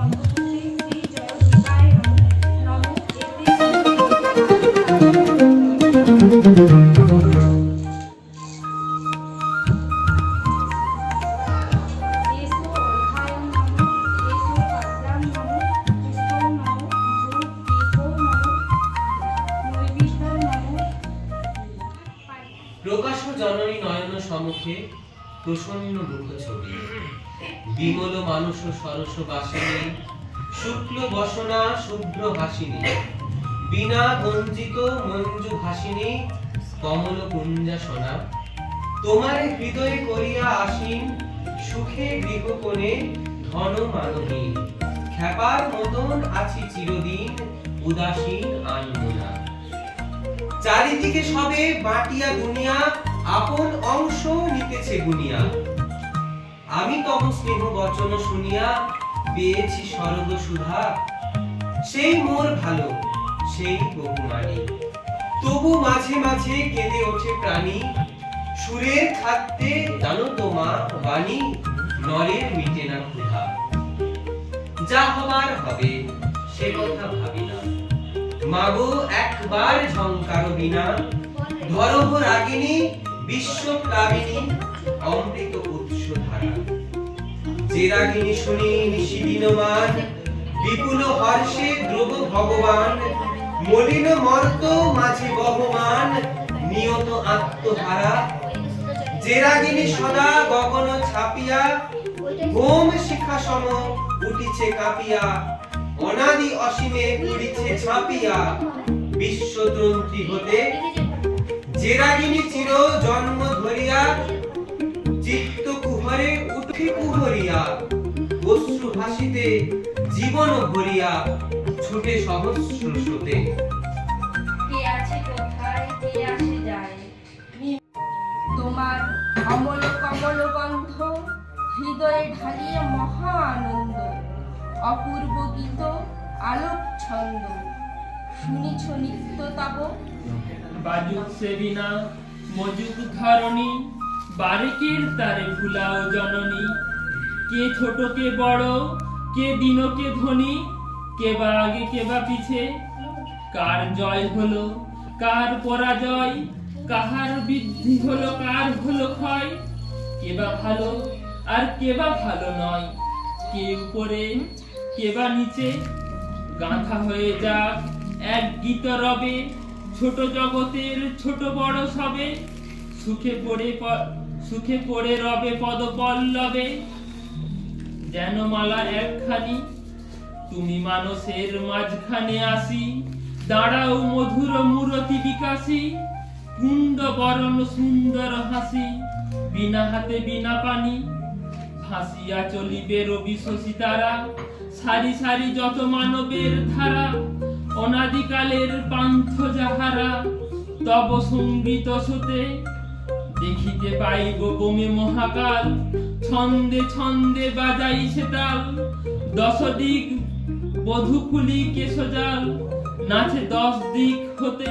পদ্মপুত্রী শ্রী জয় দুর্গায় নমঃ নমঃ এতে এসো অর্ঘায়ং নমঃ এসো পাত্রাং নমঃ পুষ্পং নমঃ ধূপ দীপো নমঃ নৈবেদ্যং নমঃ প্রকাশ জননী নয়ন সম্মুখে প্রসন্ন মুখ ছবি। বিমল মানুষ সরস বাসিনী, শুক্ল বসনা শুভ্র হাসিনী বিনা গঞ্জিত মঞ্জু ভাসিনী, কমল কুঞ্জাসনা তোমার হৃদয়ে করিয়া আসীন, সুখে গৃহকোণে ধন মানহীন। খ্যাপার মতন আছি চিরদিন, উদাসীন আনমনা। চারিদিকে সবে বাটিয়া দুনিয়া, আপন অংশ নিতেছে গুনিয়া আমি তব স্নেহ বচন শুনিয়া পেয়েছি স্বর্গ সুধা। সেই মোর ভালো, সেই বহুমানি তবু মাঝে মাঝে কেঁদে ওঠে প্রাণী। সুরের খাদ্যে জানো তো মা, বাণী, নরের মিটে না ক্ষুধা। যা হবার হবে, সে কথা ভাবি না। মাগো একবার ঝংকার বিনা। ধরহ রাগিনী বিশ্ব অমৃত উৎস ধারা। যে রাগিনী শুনি নিশিদিনমান বিপুল হর্ষে দ্রব ভগবান, মলিন মর্ত মাঝে বহমান, নিয়ত আত্মহারা যে রাগিনী সদা গগন ছাপিয়া হোম শিখা সম উঠিছে কাঁপিয়া, অনাদি অসীমে পড়িছে ছাপিয়া বিশ্বতন্ত্রী হতে যে রাগিনী চির জন্ম ধরিয়া, চিত্ত কুহরে উঠে কুহরিয়া, অশ্রু ভাসিতে জীবন ভরিয়া, ছুটে সহস্র স্রোতে। কে আছে কোথায়, কে আসে যায়? তোমার অমল কমল গন্ধ হৃদয়ে ঢালিয়ে মহা আনন্দ অপূর্ব গীত আলোক ছন্দ কে ছোট, কে বড়, কে দিন, কে ধনী, কে বা আগে কে বা পিছে, কার জয় হলো, কার পরাজয়, কাহার বৃদ্ধি হলো, কার হলো ক্ষয়, কে বা ভালো আর কে বা ভালো নয়। কে উপরে, কে বা নিচে, গাঁথা হয়ে যাক এক গীত রবে, ছোট জগতের ছোট বড় সবে। সুখে পড়ে সুখে পড়ে রবে পদ পল্লবে। যেন মালা একখানি, তুমি মানুষের মাঝখানে আসি। দাঁড়াও মধুর মূরতি বিকাশী, কুণ্ড বরণ সুন্দর হাসি। বিনা হাতে বিনা পানি, ভাসিয়া চলিবে রবি শশী তারা। সারি সারি যত মানবের ধারা অনাদিকালের পান্থ যাহারা, তব সংগীত সুতে দেখিতে পাইব বমে মহাকাল। ছন্দে ছন্দে বাজাই সেতাল দশ দিক বধুকুলি কেশজাল, নাচে দশ দিক হতে